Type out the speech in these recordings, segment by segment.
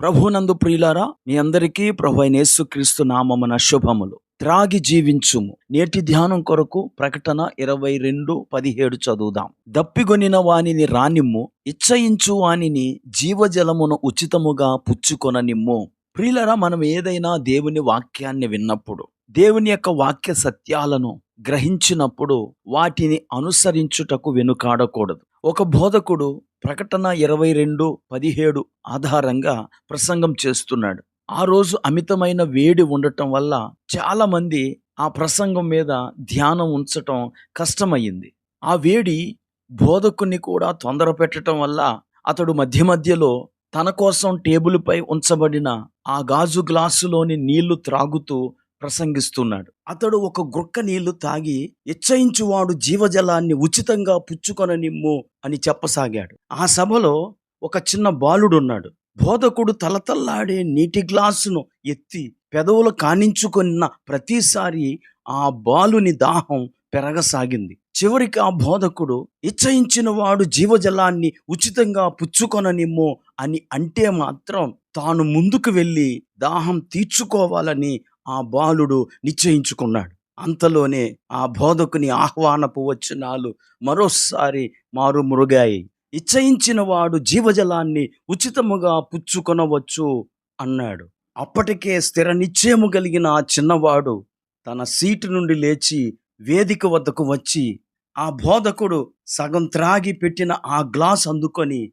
ప్రభునందు ప్రియులారా మీ అందరికీ ప్రభు అయిన యేసుక్రీస్తు నామమున శుభములు. త్రాగి జీవించుము. నేటి ధ్యానం కొరకు ప్రకటన ఇరవై రెండు పదిహేడు చదువుదాం. దప్పిగొనిన వానిని రానిమ్ము ఇచ్చయించు వానిని జీవజలమును ఉచితముగా పుచ్చుకొననిమ్ము. ప్రియులరా మనం ఏదైనా దేవుని వాక్యాన్ని విన్నప్పుడు దేవుని యొక్క వాక్య సత్యాలను గ్రహించినప్పుడు వాటిని అనుసరించుటకు వెనుకాడకూడదు. ఒక బోధకుడు ప్రకటన ఇరవై రెండు పదిహేడు ఆధారంగా ప్రసంగం చేస్తున్నాడు. ఆ రోజు అమితమైన వేడి ఉండటం వల్ల చాలా మంది ఆ ప్రసంగం మీద ధ్యానం ఉంచటం కష్టమయ్యింది. ఆ వేడి బోధకుని కూడా తొందర పెట్టడం వల్ల అతడు మధ్య మధ్యలో తన కోసం టేబుల్పై ఉంచబడిన ఆ గాజు గ్లాసులోని నీళ్ళు త్రాగుతూ ప్రసంగిస్తున్నాడు. అతడు ఒక గుక్క నీళ్ళు తాగి ఇచ్చయించువాడు జీవజలాన్ని ఉచితంగా పుచ్చుకొననిమ్ము అని చెప్పసాగాడు. ఆ సభలో ఒక చిన్న బాలుడున్నాడు. బోధకుడు తలతల్లాడే నీటి గ్లాసును ఎత్తి పెదవులు కానించుకున్న ప్రతిసారి ఆ బాలుని దాహం పెరగసాగింది. చివరికి ఆ బోధకుడు ఇచ్చయించిన వాడు జీవజలాన్ని ఉచితంగా పుచ్చుకొననిమ్ము అని అంటే మాత్రం తాను ముందుకు వెళ్ళి దాహం తీర్చుకోవాలని ఆ బాలుడు నిశ్చయించుకున్నాడు. అంతలోనే ఆ బోధకుని ఆహ్వానపు వచనాలు మరోసారి మారుమురుగాయి. నిశ్చయించిన వాడు జీవజలాన్ని ఉచితముగా పుచ్చుకొనవచ్చు అన్నాడు. అప్పటికే స్థిర నిశ్చయము కలిగిన ఆ చిన్నవాడు తన సీటు నుండి లేచి వేదిక వద్దకు వచ్చి ఆ బోధకుడు సగం త్రాగి పెట్టిన ఆ గ్లాస్ అందుకొని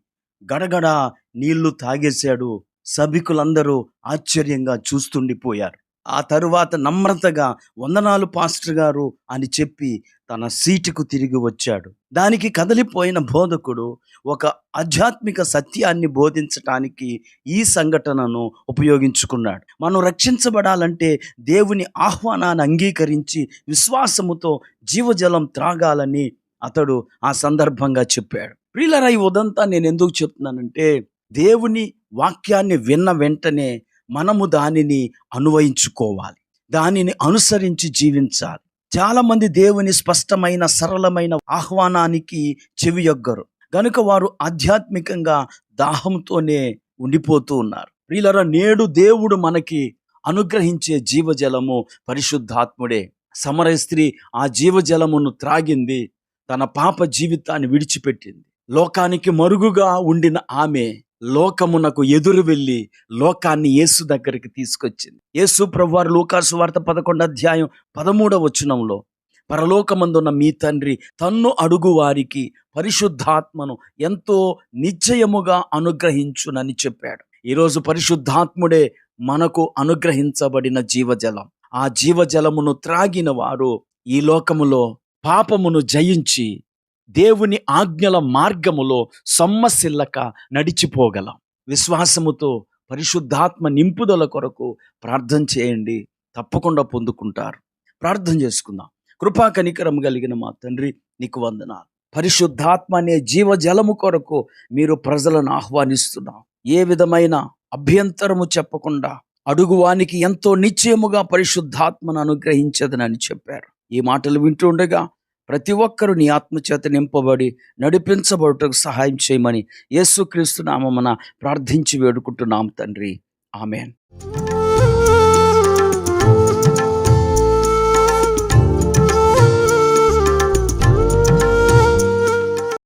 గడగడ నీళ్ళు తాగేశాడు. సభికులందరూ ఆశ్చర్యంగా చూస్తుండిపోయారు. ఆ తరువాత నమ్రతగా వందనాలు పాస్టర్ గారు అని చెప్పి తన సీటుకు తిరిగి వచ్చాడు. దానికి కదలిపోయిన బోధకుడు ఒక ఆధ్యాత్మిక సత్యాన్ని బోధించటానికి ఈ సంఘటనను ఉపయోగించుకున్నాడు. మనం రక్షించబడాలంటే దేవుని ఆహ్వానాన్ని అంగీకరించి విశ్వాసముతో జీవజలం త్రాగాలని అతడు ఆ సందర్భంగా చెప్పాడు. ప్రియులరా ఈ ఉదంతా నేను ఎందుకు చెప్తున్నానంటే దేవుని వాక్యాన్ని విన్న వెంటనే మనము దానిని అనువయించుకోవాలి. దానిని అనుసరించి జీవించాలి. చాలామంది దేవుని స్పష్టమైన సరళమైన ఆహ్వానానికి చెవియొగ్గరు గనుక వారు ఆధ్యాత్మికంగా దాహంతోనే ఉండిపోతూ ఉన్నారు. ప్రియులరా నేడు దేవుడు మనకి అనుగ్రహించే జీవజలము పరిశుద్ధాత్ముడే. సమర స్త్రీ ఆ జీవజలమును త్రాగింది. తన పాప జీవితాన్ని విడిచిపెట్టింది. లోకానికి మరుగుగా ఉండిన ఆమె లోకమునకు ఎదురు వెళ్ళి లోకాన్ని యేసు దగ్గరికి తీసుకొచ్చింది. యేసు ప్రభువారు లూకాసు వార్త పదకొండు అధ్యాయం పదమూడవ వచనంలో పరలోకమందున్న మీ తండ్రి తన్ను అడుగు వారికి పరిశుద్ధాత్మను ఎంతో నిశ్చయముగా అనుగ్రహించునని చెప్పాడు. ఈరోజు పరిశుద్ధాత్ముడే మనకు అనుగ్రహించబడిన జీవజలం. ఆ జీవజలమును త్రాగిన వారు ఈ లోకములో పాపమును జయించి దేవుని ఆజ్ఞల మార్గములో సొమ్మసిల్లక నడిచిపోగలం. విశ్వాసముతో పరిశుద్ధాత్మ నింపుదల కొరకు ప్రార్థన చేయండి. తప్పకుండా పొందుకుంటారు. ప్రార్థన చేసుకుందాం. కృపా కనికరం కలిగిన మా తండ్రి నీకు వందనాలు. పరిశుద్ధాత్మ అనే జీవజలము కొరకు మీరు ప్రజలను ఆహ్వానిస్తున్నాం. ఏ విధమైన అభ్యంతరము చెప్పకుండా అడుగువానికి ఎంతో నిశ్చయముగా పరిశుద్ధాత్మను అనుగ్రహించదనని చెప్పారు. ఈ మాటలు వింటుండగా ప్రతి ఒక్కరూ నీ ఆత్మచేత నింపబడి నడిపించబడుటకు సహాయం చేయమని యేసుక్రీస్తు నామమున ప్రార్థించి వేడుకుంటున్నాం తండ్రి. ఆమెన్.